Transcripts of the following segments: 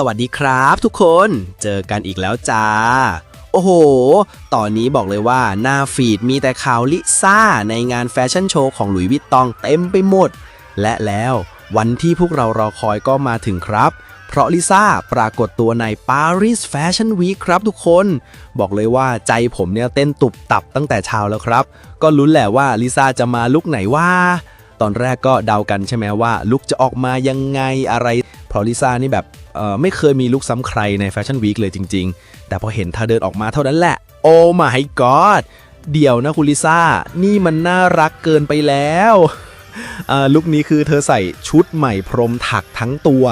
สวัสดีครับทุกคนเจอกันอีกแล้วจ้า โอ้โห ตอนนี้บอกเลยว่าหน้าฟีดมีแต่ข่าวลิซ่าในงานแฟชั่นโชว์ของหลุยส์วิตตองเต็มไปหมด และแล้ววันที่พวกเรารอคอยก็มาถึงครับ เพราะลิซ่าปรากฏตัวใน Paris Fashion Week ครับทุกคน บอกเลยว่าใจผมเนี่ยเต้นตุบตับตั้งแต่เช้าแล้วครับ ก็ลุ้นแหละว่าลิซ่าจะมาลุกไหนว่า ตอนแรกก็เดากันใช่ไหมว่าลุกจะออกมายังไงอะไร เพราะลิซ่านี่แบบ ไม่เคยมีลุกซ้ำใครในแฟชั่นวีคเลยจริง ๆ แต่พอเห็นเธอเดินออกมาเท่านั้นแหละ โอ้ my god เดี๋ยวนะคุณลิซ่า นี่มันน่ารักเกินไปแล้วลุคนี้คือเธอใส่ชุดใหม่พรมถักทั้งตัว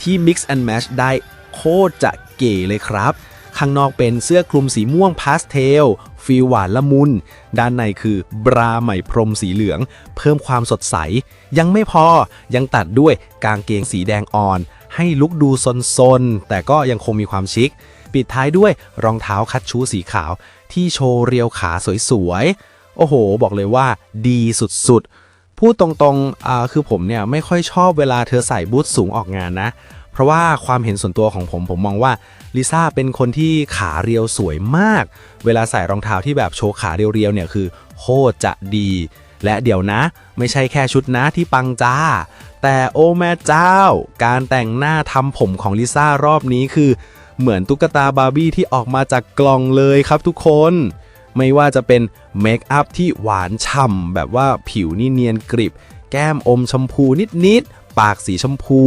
ที่ mix and match ได้โคตรจะเก๋เลยครับ ข้างนอกเป็นเสื้อคลุมสีม่วงพาสเทลฟีหวานละมุน ด้านในคือบราใหม่พรมสีเหลือง เพิ่มความสดใส ยังไม่พอยังตัดด้วยกางเกงสีแดงอ่อน ให้ลุกดูซนๆ แต่ก็ยังคงมีความชิค ปิดท้ายด้วยรองเท้าคัดชูสีขาว ที่โชว์เรียวขาสวยๆ โอ้โห บอกเลยว่าดีสุดๆ พูดตรงๆอ่าคือผมเนี่ยไม่ค่อยชอบเวลาเธอใส่บูทสูงออกงานนะ เพราะว่าความเห็นส่วนตัวของผมผมมองว่าลิซ่าเป็นคนที่ขาเรียวสวยมาก เวลาใส่รองเท้าที่แบบโชว์ขาเรียวๆเนี่ยคือโคตรจะดีและเดี๋ยวนะ ไม่ใช่แค่ชุดนะที่ปังจ้า แต่โอ้แม่เจ้า การแต่งหน้าทำผมของลิซ่ารอบนี้คือ เหมือนตุ๊กตาบาร์บี้ที่ออกมาจากกล่องเลยครับทุกคน ไม่ว่าจะเป็นเมคอัพที่หวานฉ่ำแบบว่าผิวนี่เนียนกริบ แก้มอมชมพูนิดๆ ปากสีชมพู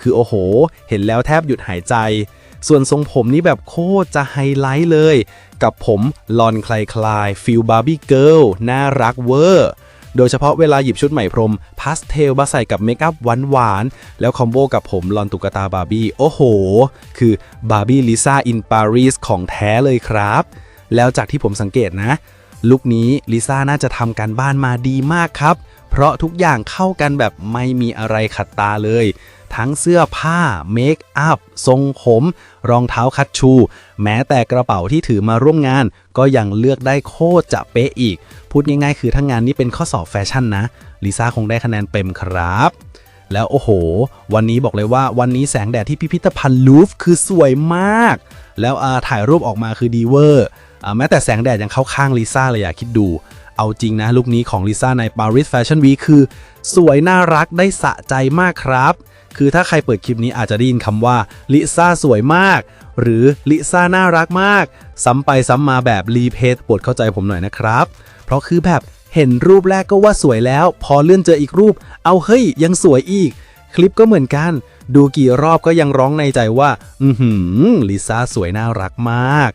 คือโอ้โห เห็นแล้วแทบหยุดหายใจ ส่วนทรงผมนี่แบบโคตรจะไฮไลท์เลย กับผมลอนคลายคลายฟิลบาร์บี้เกิลน่ารักเวอร์ โดยเฉพาะเวลาหยิบชุดใหม่พรมพาสเทลมาใส่กับเมคอัพหวานๆ แล้วคอมโบกับผมลอนตุกตาบาร์บี้ โอ้โห คือบาร์บี้ลิซ่าอินปารีสของแท้เลยครับ แล้วจากที่ผมสังเกตนะ ลุคนี้ลิซ่าน่าจะทำการบ้านมาดีมากครับ เพราะทุกอย่างเข้ากันแบบไม่มีอะไรขัดตาเลย ทั้งเสื้อผ้า เมคอัพ ทรงผม รองเท้าคัดชู แม้แต่กระเป๋าที่ถือมาร่วมงาน ก็ยังเลือกได้โคตรจะเป๊ะอีก พูดง่ายๆ คือถ้างานนี้เป็นข้อสอบแฟชั่นนะ ลิซ่าคงได้คะแนนเต็มครับ แล้วโอ้โห วันนี้บอกเลยว่าวันนี้แสงแดดที่พิพิธภัณฑ์ลูฟคือสวยมาก แล้วถ่ายรูปออกมาคือดีเวอร์แม้แต่แสงแดดยังเข้าข้างลิซ่าเลยอยากคิดดูเอาจริงนะลุคนี้ของลิซ่าใน Paris Fashion Week คือ สวยน่ารักได้สะใจมากครับ คือถ้าใครเปิดคลิปนี้อาจจะได้ยินคำว่าลิซ่าสวยมาก หรือลิซ่าน่ารักมาก ซ้ำไปซ้ำมาแบบรีเพทโปรดเข้าใจผมหน่อยนะครับ เพราะคือแบบเห็นรูปแรกก็ว่าสวยแล้ว พอเลื่อนเจออีกรูป เอาเฮ้ยยังสวยอีก คลิปก็เหมือนกัน ดูกี่รอบก็ยังร้องในใจว่า อือหือลิซ่าสวยน่ารักมาก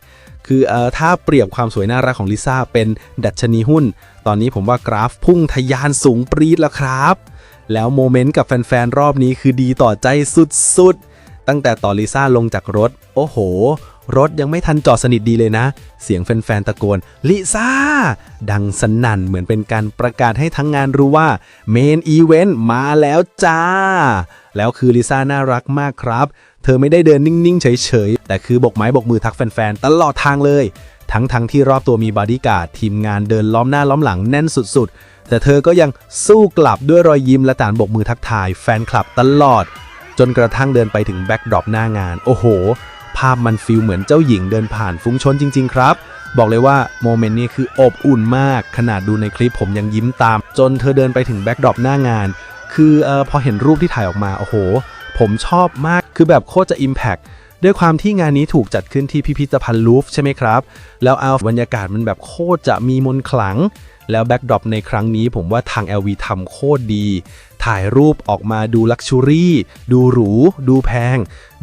คือเอ่อถ้าเปรียบความสวยน่ารักของลิซ่าเป็นดัชนีหุ้น ตอนนี้ผมว่ากราฟพุ่งทะยานสูงปรี๊ดแล้วครับ แล้วโมเมนต์กับแฟนๆ รอบนี้คือดีต่อใจสุดๆ ตั้งแต่ต่อลิซ่าลงจากรถ โอ้โห รถยังไม่ทันจอดสนิทดีเลยนะ เสียงแฟนๆ ตะโกน ลิซ่า ดังสนั่นเหมือนเป็นการประกาศให้ทั้งงานรู้ว่าเมนอีเวนต์มาแล้วจ้า แล้วคือลิซ่าน่ารักมากครับ เธอไม่ได้เดินนิ่งๆ เฉยๆ แต่คือบกไม้บกมือทักแฟนๆ ตลอดทางเลย ทั้งๆทที่รอบตัวมีบอดี้การ์ดทีมงานเดินล้อมหน้าล้อมหลังแน่นสุดๆ แต่เธอก็ยังสู้กลับด้วยรอยยิ้มและตานบกมือทักทายแฟนคลับตลอด จนกระทั่งเดินไปถึงแบ็กดรอปหน้างาน โอ้โห ภาพมันฟิลเหมือนเจ้าหญิงเดินผ่านฟุ้งชนจริง ๆ ครับ บอกเลยว่าโมเมนต์นี้คืออบอุ่นมาก ขนาดดูในคลิปผมยังยิ้มตาม จนเธอเดินไปถึงแบ็กดรอปหน้างาน คือเออพอเห็นรูปที่ถ่ายออกมา โอ้โห ผมชอบมาก คือแบบโคตรจะ Impact ด้วยความที่งานนี้ถูกจัดขึ้นที่พิพิธภัณฑ์ลูฟร์ใช่ไหมครับ แล้วเอาบรรยากาศมันแบบโคตรจะมีมนต์ขลัง แล้วแบ็กดรอปในครั้งนี้ผมว่าทาง LV ทำโคตรดี ถ่ายรูปออกมาดูลักชูรี่ ดูหรู ดูแพง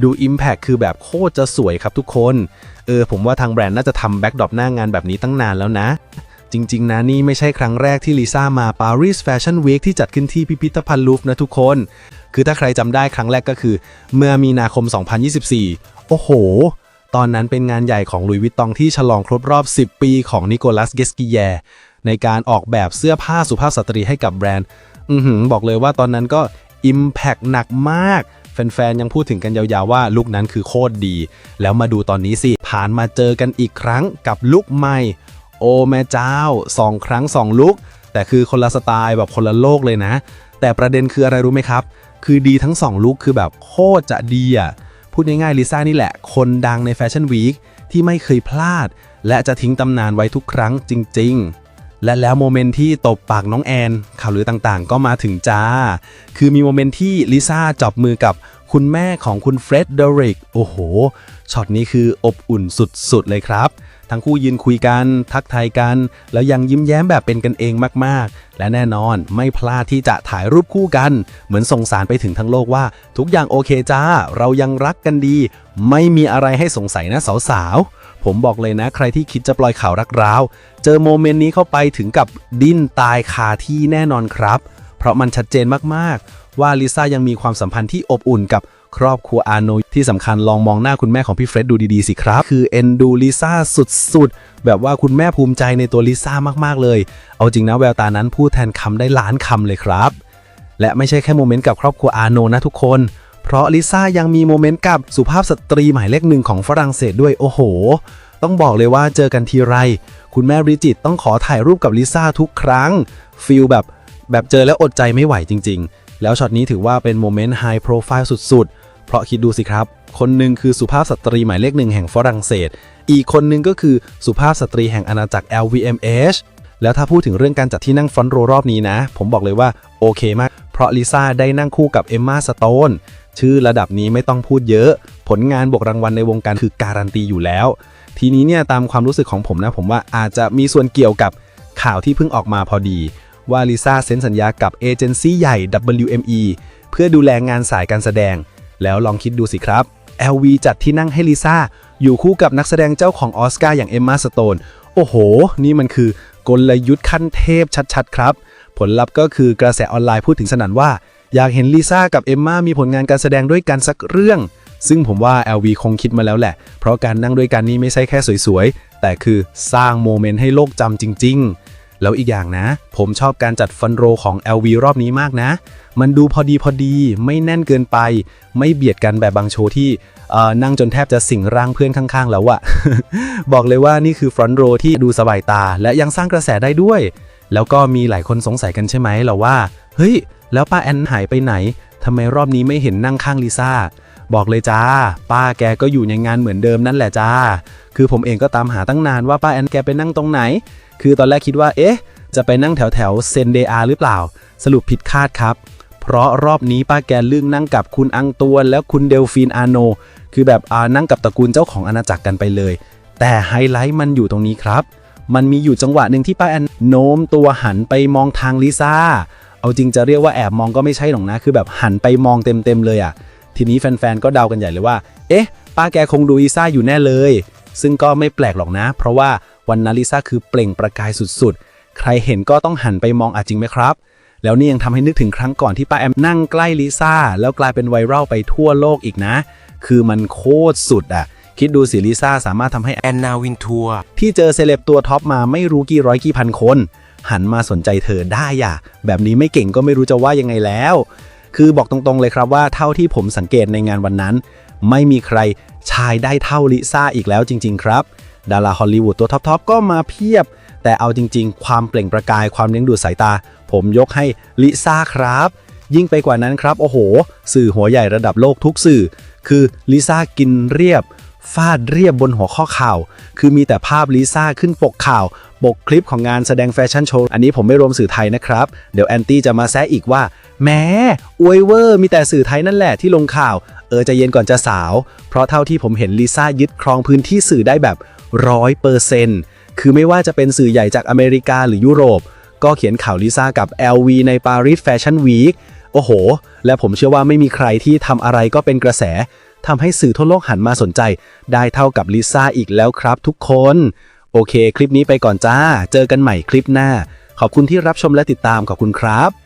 ดู Impact คือแบบโคตรจะสวยครับทุกคน เออ ผมว่าทางแบรนด์น่าจะทำแบ็กดรอปหน้างานแบบนี้ตั้งนานแล้วนะจริง ๆ นะ นี่ไม่ใช่ครั้งแรกที่ลิซ่ามา Paris Fashion Week ที่จัดขึ้นที่พิพิธภัณฑ์ลูฟร์นะทุกคน คือถ้าใครจำได้ครั้งแรกก็คือ เมื่อมีนาคม 2024 โอ้โห ตอนนั้นเป็นงานใหญ่ของลุยวิตตองที่ฉลองครบรอบ 10 ปีของนิโคลัสเกสกิแย ในการออกแบบเสื้อผ้าสุภาพสตรีให้กับแบรนด์ อือบอกเลยว่าตอนนั้นก็ Impact หนักมาก แฟนๆ ยังพูดถึงกันยาวๆ ว่าลุคนั้นคือโคตรดี แล้วมาดูตอนนี้สิ ผ่านมาเจอกันอีกครั้งกับลุคใหม่ โอ้แม่เจ้าสองครั้งสองลุคแต่คือคนละสไตล์แบบคนละโลกเลยนะ แต่ประเด็นคืออะไรรู้ไหมครับ คือดีทั้งสองลุคคือแบบโคตรจะดีอะพูดง่ายๆลิซ่านี่แหละ คนดังในแฟชั่นวีคที่ไม่เคยพลาด และจะทิ้งตำนานไว้ทุกครั้งจริง ๆ และแล้วโมเมนต์ที่ตบปากน้องแอน ข่าวลือต่างๆ ก็มาถึงจ้า คือมีโมเมนต์ที่ลิซ่าจับมือกับคุณแม่ของคุณเฟร็ดเดริก โอ้โห ช็อตนี้คืออบอุ่นสุดๆเลยครับ ทั้งคู่ยืนคุยกัน ทักทายกัน แล้วยังยิ้มแย้มแบบเป็นกันเองมากๆ และแน่นอนไม่พลาดที่จะถ่ายรูปคู่กัน เหมือนส่งสารไปถึงทั้งโลกว่า ทุกอย่างโอเคจ้า เรายังรักกันดี ไม่มีอะไรให้สงสัยนะสาวๆ ผมบอกเลยนะ ใครที่คิดจะปล่อยข่าวรักร้าว เจอโมเมนต์นี้เข้าไปถึงกับดิ้นตายคาที่แน่นอนครับ เพราะมันชัดเจนมากๆ ว่าลิซ่ายังมีความสัมพันธ์ที่อบอุ่นกับครอบครัวอาโนที่สำคัญลองมองหน้าคุณแม่ของพี่เฟร็ดดูดีๆสิครับ คือเอ็นดูลิซ่าสุดๆ แบบว่าคุณแม่ภูมิใจในตัวลิซ่ามากๆเลย เอาจริงนะแววตานั้นพูดแทนคำได้ล้านคำเลยครับ และไม่ใช่แค่โมเมนต์กับครอบครัวอาโนนะทุกคน เพราะลิซ่ายังมีโมเมนต์กับสุภาพสตรีหมายเลขหนึ่งของฝรั่งเศสด้วยโอ้โห ต้องบอกเลยว่าเจอกันทีไร คุณแม่บริจิตต้องขอถ่ายรูปกับลิซ่าทุกครั้งฟีลแบบแบบเจอแล้วอดใจไม่ไหวจริง ๆ แล้วช็อตนี้ถือว่าเป็นโมเมนต์ไฮโปรไฟล์สุด ๆ เพราะคิดดูสิครับ คนหนึ่งคือสุภาพสตรีหมายเลขหนึ่งแห่งฝรั่งเศส อีกคนหนึ่งก็คือสุภาพสตรีแห่งอาณาจักร LVMH แล้วถ้าพูดถึงเรื่องการจัดที่นั่งฟรอนต์โรรอบนี้นะ ผมบอกเลยว่าโอเคมาก เพราะลิซ่าได้นั่งคู่กับเอมมาสโตน ชื่อระดับนี้ไม่ต้องพูดเยอะ ผลงานบวกรางวัลในวงการคือการันตีอยู่แล้ว ทีนี้เนี่ยตามความรู้สึกของผมนะผมว่าอาจจะมีส่วนเกี่ยวกับข่าวที่เพิ่งออกมาพอดี ว่าลิซ่าเซ็นสัญญากับเอเจนซี่ใหญ่ WME เพื่อดูแลงานสายการแสดง แล้วลองคิดดูสิครับ LV จัดที่นั่งให้ลิซ่าอยู่คู่กับนักแสดงเจ้าของออสการ์อย่างเอมมาสโตนโอ้โห นี่มันคือกลยุทธ์ขั้นเทพชัดๆ ครับ ผลลัพธ์ก็คือกระแสออนไลน์พูดถึงสนั่นว่า อยากเห็นลิซ่ากับเอมมามีผลงานการแสดงด้วยกันสักเรื่อง ซึ่งผมว่า LV คงคิดมาแล้วแหละ เพราะการนั่งด้วยกันนี่ไม่ใช่แค่สวยๆ แต่คือสร้างโมเมนต์ให้โลกจำจริง ๆ แล้วอีกอย่างนะ ผมชอบการจัดฟันโรของ LV รอบนี้มากนะ มันดูพอดีพอดีไม่แน่นเกินไป ไม่เบียดกันแบบบางโชว์ที่เอ่อนั่งจนแทบจะสิงร่างเพื่อนข้างๆ แล้วอะบอกเลยว่านี่คือฟรอนโรที่ดูสบายตา และยังสร้างกระแสได้ด้วย แล้วก็มีหลายคนสงสัยกันใช่ไหมเรอว่า เฮ้ย แล้วป้าแอนหายไปไหนทำไมรอบนี้ไม่เห็นนั่งข้างลิซ่า บอกเลยจ้า ป้าแกก็อยู่ในงานเหมือนเดิมนั่นแหละจ้า คือผมเองก็ตามหาตั้งนานว่าป้าแอนแกไปนั่งตรงไหน คือตอนแรกคิดว่า เอ๊ะ จะไปนั่งแถวแถวเซนเดอาหรือเปล่า สรุปผิดคาดครับ เพราะรอบนี้ป้าแกลื่งนั่งกับคุณอังตวน แล้วคุณเดลฟีนอาโน คือแบบอานั่งกับตระกูลเจ้าของอาณาจักรกันไปเลย แต่ไฮไลท์มันอยู่ตรงนี้ครับ มันมีอยู่จังหวะหนึ่งที่ป้าแอนโน้มตัวหันไปมองทางลิซ่า เอาจริงจะเรียกว่าแอบมองก็ไม่ใช่หรอกนะ คือแบบหันไปมองเต็มๆเลยอะ่ะ ทีนี้แฟนๆ ก็เดากันใหญ่เลยว่า เอ๊ะ ป้าแกคงดูลิซ่าอยู่แน่เลย ซึ่งก็ไม่แปลกหรอกนะ เพราะว่าวันนั้นลิซ่าคือเปล่งประกายสุดๆ ใครเห็นก็ต้องหันไปมองอาจจริงไหมครับ แล้วนี่ยังทำให้นึกถึงครั้งก่อนที่ป้าแอมนั่งใกล้ลิซ่าแล้วกลายเป็นไวรัลไปทั่วโลกอีกนะ คือมันโคตรสุดอะคิดดูสิลิซ่าสามารถทำให้แอนนาวินทัวที่เจอเซเลบตัวท็อปมาไม่รู้กี่ร้อยกี่พันคน หันมาสนใจเธอได้อะแบบนี้ไม่เก่งก็ไม่รู้จะว่ายังไงแล้ว คือบอกตรงๆเลยครับว่าเท่าที่ผมสังเกตในงานวันนั้น ไม่มีใครชายได้เท่าลิซ่าอีกแล้วจริง ๆ ครับ ดาราฮอลลีวูดตัวท็อปๆก็มาเพียบ แต่เอาจริง ๆ ความเปล่งประกายความเลี้ยงดูดสายตา ผมยกให้ลิซ่าครับ ยิ่งไปกว่านั้นครับ โอ้โห สื่อหัวใหญ่ระดับโลกทุกสื่อ คือลิซ่ากินเรียบฟาดเรียบบนหัวข้อข่าว คือมีแต่ภาพลิซ่าขึ้นปกข่าว ปกคลิปของงานแสดงแฟชั่นโชว์ อันนี้ผมไม่รวมสื่อไทยนะครับ เดี๋ยวแอนตี้จะมาแซะอีกว่าแหม้อวยเวอร์มีแต่สื่อไทยนั่นแหละที่ลงข่าว เออจะเย็นก่อนจะสาว เพราะเท่าที่ผมเห็นลิซ่ายึดครองพื้นที่สื่อได้แบบร้อยเปอร์เซนต์คือไม่ว่าจะเป็นสื่อใหญ่จากอเมริกาหรือยุโรป ก็เขียนข่าวลิซ่ากับ LV ในปารีสแฟชั่นวีคโอ้โห และผมเชื่อว่าไม่มีใครที่ทำอะไรก็เป็นกระแสทำให้สื่อทั่วโลกหันมาสนใจ ได้เท่ากับลิซ่าอีกแล้วครับทุกคน โอเค คลิปนี้ไปก่อนจ้า เจอกันใหม่คลิปหน้า ขอบคุณที่รับชมและติดตามขอบคุณครับ